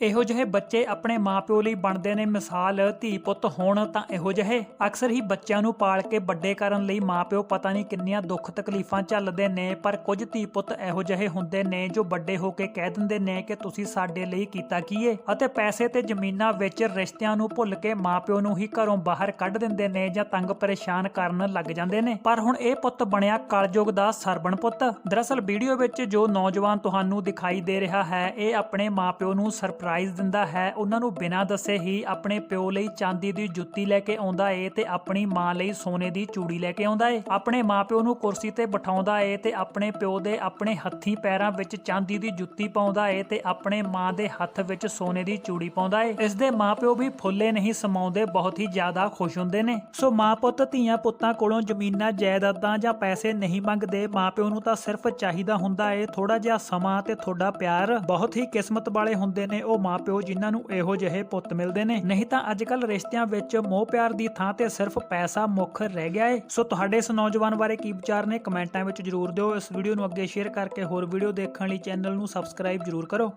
ਇਹੋ ਜਿਹੇ ਬੱਚੇ ਆਪਣੇ ਮਾਪਿਓ ਲਈ ਬਣਦੇ ਨੇ। ਮਿਸਾਲ ਧੀ ਪੁੱਤ ਹੋਣ ਤਾਂ ਇਹੋ ਜਿਹੇ। ਅਕਸਰ ਹੀ ਬੱਚਿਆਂ ਨੂੰ ਪਾਲ ਕੇ ਵੱਡੇ ਕਰਨ ਲਈ ਮਾਪਿਓ ਪਤਾ ਨਹੀਂ ਕਿੰਨੀਆਂ ਦੁੱਖ ਤਕਲੀਫਾਂ ਝੱਲਦੇ ਨੇ, ਪਰ ਕੁਝ ਧੀ ਪੁੱਤ ਇਹੋ ਜਿਹੇ ਹੁੰਦੇ ਨੇ ਜੋ ਵੱਡੇ ਹੋ ਕੇ ਕਹਿ ਦਿੰਦੇ ਨੇ ਕਿ ਤੁਸੀਂ ਸਾਡੇ ਲਈ ਕੀਤਾ ਕੀ ਅਤੇ ਪੈਸੇ ਤੇ ਜ਼ਮੀਨਾਂ ਵਿੱਚ ਰਿਸ਼ਤਿਆਂ ਨੂੰ ਭੁੱਲ ਕੇ ਮਾਪਿਓ ਨੂੰ ਹੀ ਘਰੋਂ ਬਾਹਰ ਕੱਢ ਦਿੰਦੇ ਨੇ ਜਾਂ ਤੰਗ ਪਰੇਸ਼ਾਨ ਕਰਨ ਲੱਗ ਜਾਂਦੇ ਨੇ। ਪਰ ਹੁਣ ਇਹ ਪੁੱਤ ਬਣਿਆ ਕਲਯੁਗ ਦਾ ਸਰਬਣ ਪੁੱਤ। ਦਰਅਸਲ ਵੀਡੀਓ ਵਿੱਚ ਜੋ ਨੌਜਵਾਨ ਤੁਹਾਨੂੰ ਦਿਖਾਈ ਦੇ ਰਿਹਾ ਹੈ, ਇਹ ਆਪਣੇ ਮਾਪਿਓ ਨੂੰ ਸਰਪ੍ਰਾਈਜ਼ ਦਿੰਦਾ ਹੈ। ਉਹਨਾਂ ਨੂੰ ਬਿਨਾਂ ਦੱਸੇ ਹੀ ਆਪਣੇ ਪਿਓ ਲਈ ਚਾਂਦੀ ਦੀ ਜੁੱਤੀ ਲੈ ਕੇ ਆਉਂਦਾ ਏ ਤੇ ਆਪਣੀ ਮਾਂ ਲਈ ਸੋਨੇ ਦੀ ਚੂੜੀ ਲੈ ਕੇ ਆਉਂਦਾ ਏ। ਆਪਣੇ ਮਾਪਿਓ ਨੂੰ ਕੁਰਸੀ ਤੇ ਬਿਠਾਉਂਦਾ ਏ ਤੇ ਆਪਣੇ ਪਿਓ ਦੇ ਆਪਣੇ ਹੱਥੀਂ ਪੈਰਾਂ ਵਿੱਚ ਚਾਂਦੀ ਦੀ ਜੁੱਤੀ ਪਾਉਂਦਾ ਏ ਤੇ ਆਪਣੇ ਮਾਂ ਦੇ ਹੱਥ ਵਿੱਚ ਸੋਨੇ ਦੀ ਚੂੜੀ ਪਾਉਂਦਾ ਏ। ਇਸ ਦੇ ਮਾਪਿਓ ਵੀ ਫੁੱਲੇ ਨਹੀਂ ਸਮਾਉਂਦੇ, ਬਹੁਤ ਹੀ ਜ਼ਿਆਦਾ ਖੁਸ਼ ਹੁੰਦੇ ਨੇ। ਸੋ ਮਾਂ ਪੁੱਤ ਧੀਆਂ ਪੁੱਤਾਂ ਕੋਲੋਂ ਜ਼ਮੀਨਾਂ, ਜਾਇਦਾਦਾਂ ਜਾਂ ਪੈਸੇ ਨਹੀਂ ਮੰਗਦੇ, ਮਾਪਿਓ ਨੂੰ ਤਾਂ ਸਿਰਫ ਚਾਹੀਦਾ ਹੁੰਦਾ ਏ ਥੋੜਾ ਜਿਹਾ ਸਮਾਂ ਤੇ ਤੁਹਾਡਾ ਪਿਆਰ। ਬਹੁਤ ਹੀ ਕਿਸਮਤ ਵਾਲੇ ਹੁੰਦੇ ਨੇ ਉਹ ਉਹ ਮਾਪਿਓ ਜਿਨ੍ਹਾਂ ਨੂੰ ਇਹੋ ਜਿਹੇ ਪੁੱਤ ਮਿਲਦੇ ਨੇ। ਨਹੀਂ ਤਾਂ ਅੱਜ ਕੱਲ ਰਿਸ਼ਤਿਆਂ ਵਿੱਚ ਮੋਹ ਪਿਆਰ ਦੀ ਥਾਂ ਤੇ ਸਿਰਫ ਪੈਸਾ ਮੁੱਖ ਰਹਿ ਗਿਆ ਏ। ਸੋ ਤੁਹਾਡੇ ਇਸ ਨੌਜਵਾਨ ਬਾਰੇ ਕੀ ਵਿਚਾਰ ਨੇ, ਕਮੈਂਟਾਂ ਵਿੱਚ ਜਰੂਰ ਦਿਓ। ਇਸ ਵੀਡੀਓ ਨੂੰ ਅੱਗੇ ਸ਼ੇਅਰ ਕਰਕੇ ਹੋਰ ਵੀਡੀਓ ਦੇਖਣ ਲਈ ਚੈਨਲ ਨੂੰ ਸਬਸਕ੍ਰਾਈਬ ਜਰੂਰ ਕਰੋ।